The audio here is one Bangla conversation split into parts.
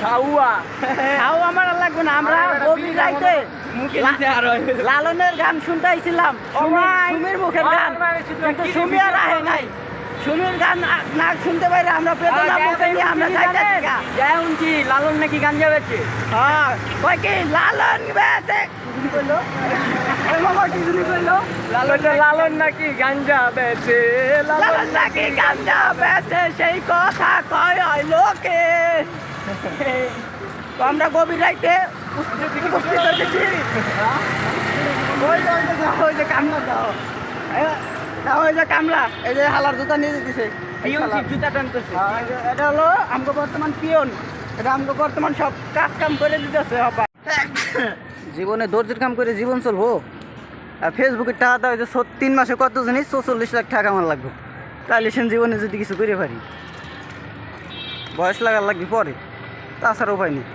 ছাউয়া আমার আর লাগবে না আমরা গভীর রাইতে। লালনের গান শুনতে আইছিলাম সুমির মুখের গান। কিন্তু সুমি আর আহে নাই। সুমির গান না- শুনতে পাইলে আমরা পেতনা মুখে নিয়ে আমরা যাইতে থাকা উনছি লালন নাকি গাঞ্জা বেচে হ্যাঁ কই কি? লালন বেতে বলল লালন লালন নাকি গাঞ্জা বেচে লালন নাকি গাঞ্জা বেতে সেই কথা কয় লোকে। তো আমরা গভীর রাইতে উপস্থিত হয়েছি। ওই যে- কামলা দাও। দাও ওই যে কামলা। এই যে হালার জুতা নিয়ে হ্যাঁ, এটা হলো আমগো বর্তমান পিয়ন। এটা আমগো বর্তমান সব কাজ কাম করে দিতেছে হবা জীবনে দর্জির কাম করে জীবন চলবো। আর ফেসবুকের টাকা দেওয়া যে তিন মাসে কত জানিস চৌচল্লিশ লাখ টাকা আমার লাগবে। তাহলে সে জীবনে যদি কিছু করে পারি। বয়স লাগার লাগবে পরে। তাছাড়া উপায় নেই।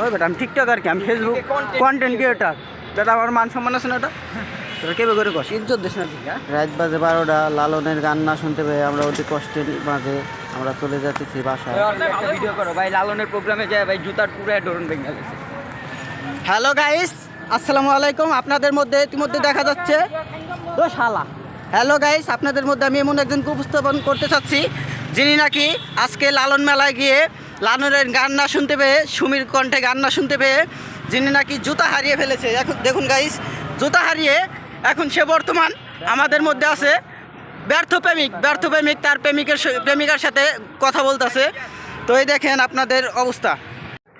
ওই বেটা আমি টিকটক আর কি? আমি ফেসবুক কন্টেন্ট ক্রিয়েটার বেটা আমার মান সম্মান আছে না ওটা? তোরা কেবে করে কস? ইজ্জত দিস না ঠিক রাত বাজে বারোটা লালনের গান না শুনতে পেয়ে আমরা অতি কষ্টের মাঝে আমরা চলে যাচ্ছি বাসায়। ভিডিও করো ভাই লালনের প্রোগ্রামে যায় ভাই জুতার পুরো ডরন ভেঙে গেছে হ্যালো গাইস আসসালামু আলাইকুম। আপনাদের মধ্যে ইতিমধ্যে দেখা যাচ্ছে ও শালা। হ্যালো গাইস আপনাদের মধ্যে আমি এমন একজনকে উপস্থাপন করতে চাচ্ছি যিনি নাকি আজকে লালন মেলায় গিয়ে লালনের গান না শুনতে পেয়ে, সুমির কণ্ঠে গান না শুনতে পেয়ে যিনি নাকি জুতা হারিয়ে ফেলেছে। এখন দেখুন গাইস জুতা হারিয়ে এখন সে বর্তমান আমাদের মধ্যে আছে। ব্যর্থ প্রেমিক ব্যর্থ প্রেমিক, তার প্রেমিকের প্রেমিকার সাথে কথা বলতেছে। তো এই দেখেন আপনাদের অবস্থা।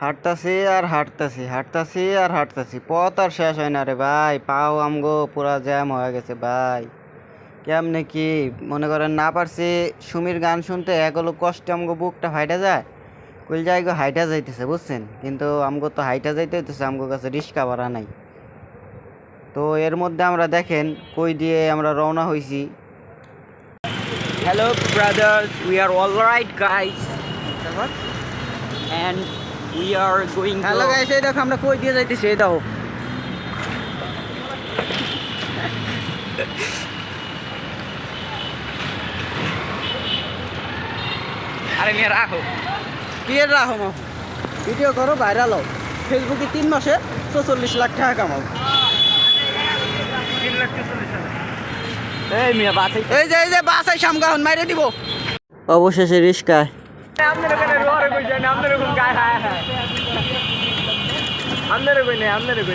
হাঁটতাছি আর হাঁটতাছি হাঁটতাছি আর হাঁটতাছি। পথ আর শেষ হয় না রে ভাই। পাও আমগো পুরা জ্যাম হয়ে গেছে ভাই। কেমনে কি মনে করেন না পারছি সুমির গান শুনতে এগুলো কষ্টে আমগো বুকটা হাইটা যায়। কইল জায়গা হাইটা যাইতেছে বুঝছেন? কিন্তু আমগো তো হাইটা যাইতে হইতেছে আমগো কাছে রিক্সা ভাড়া নাই। তো এর মধ্যে আমরা দেখেন কই দিয়ে আমরা রওনা হয়েছি hello brothers we are all right guys and we are going hello guys এই দেখো আমরা কই দিয়ে যাইতেছি এই দেখো। আরে মিয়া রাখো। কি এর রাখো মাহু ভিডিও করো ভাইরাল হও। ফেসবুকে তিন মাসে চৌচল্লিশ লাখ টাকা কামাও। এই মিয়া বাসে এই যে এই যে বাসায় সামগাহন মাইরে দিব। অবশেষে রিস্কায় আপনার ওখানে রোয়ারে আপনার ওখানে গায়ে হায় হায়। আপনার ওখানে আপনার ওখানে।